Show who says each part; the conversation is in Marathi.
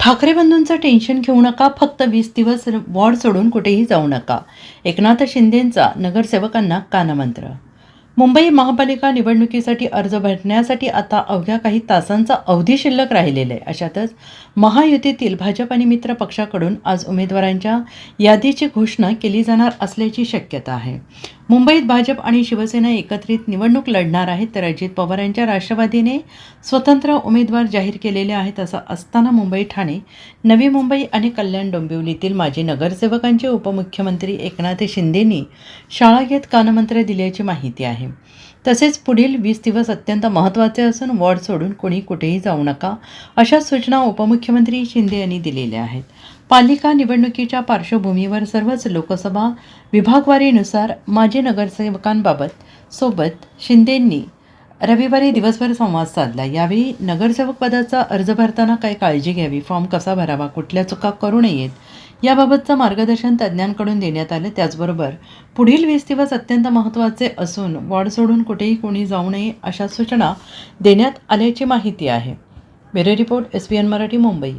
Speaker 1: ठाकरे बंधूंचं टेन्शन घेऊ नका फक्त वीस दिवस वॉर्ड सोडून कुठेही जाऊ नका. एकनाथ शिंदेंचा नगरसेवकांना कानमंत्र. मुंबई महापालिका निवडणुकीसाठी अर्ज भरण्यासाठी आता अवघ्या काही तासांचा अवधी शिल्लक राहिलेला आहे. अशातच महायुतीतील भाजप आणि मित्र पक्षाकडून आज उमेदवारांच्या यादीची घोषणा केली जाणार असल्याची शक्यता आहे. मुंबईत भाजप आणि शिवसेना एकत्रित निवडणूक लढणार आहेत तर अजित पवारांच्या राष्ट्रवादीने स्वतंत्र उमेदवार जाहीर केलेले आहेत असं असताना मुंबई ठाणे नवी मुंबई आणि कल्याण डोंबिवलीतील माजी नगरसेवकांचे उपमुख्यमंत्री एकनाथ शिंदेंनी शाळा घेत कानमंत्र दिल्याची माहिती आहे. तसेच पुढील वीस दिवस अत्यंत महत्त्वाचे असून वॉर्ड सोडून कोणी कुठेही जाऊ नका अशा सूचना उपमुख्यमंत्री शिंदे यांनी दिलेल्या आहेत. पालिका निवडणुकीच्या पार्श्वभूमीवर सर्वच लोकसभा विभागवारीनुसार माजी नगरसेवकांबाबत सोबत शिंदेंनी रविवारी दिवसभर संवाद साधला. यावेळी नगरसेवक पदाचा अर्ज भरताना काय काळजी घ्यावी. फॉर्म कसा भरावा? कुठल्या चुका करू नयेत? याबाबतचं मार्गदर्शन तज्ज्ञांकडून देण्यात आलं. त्याचबरोबर पुढील वीस दिवस अत्यंत महत्त्वाचे असून वॉर्ड सोडून कुठेही कोणी जाऊ नये अशा सूचना देण्यात आल्याची माहिती आहे. Bureau report S P N Marathi Mumbai.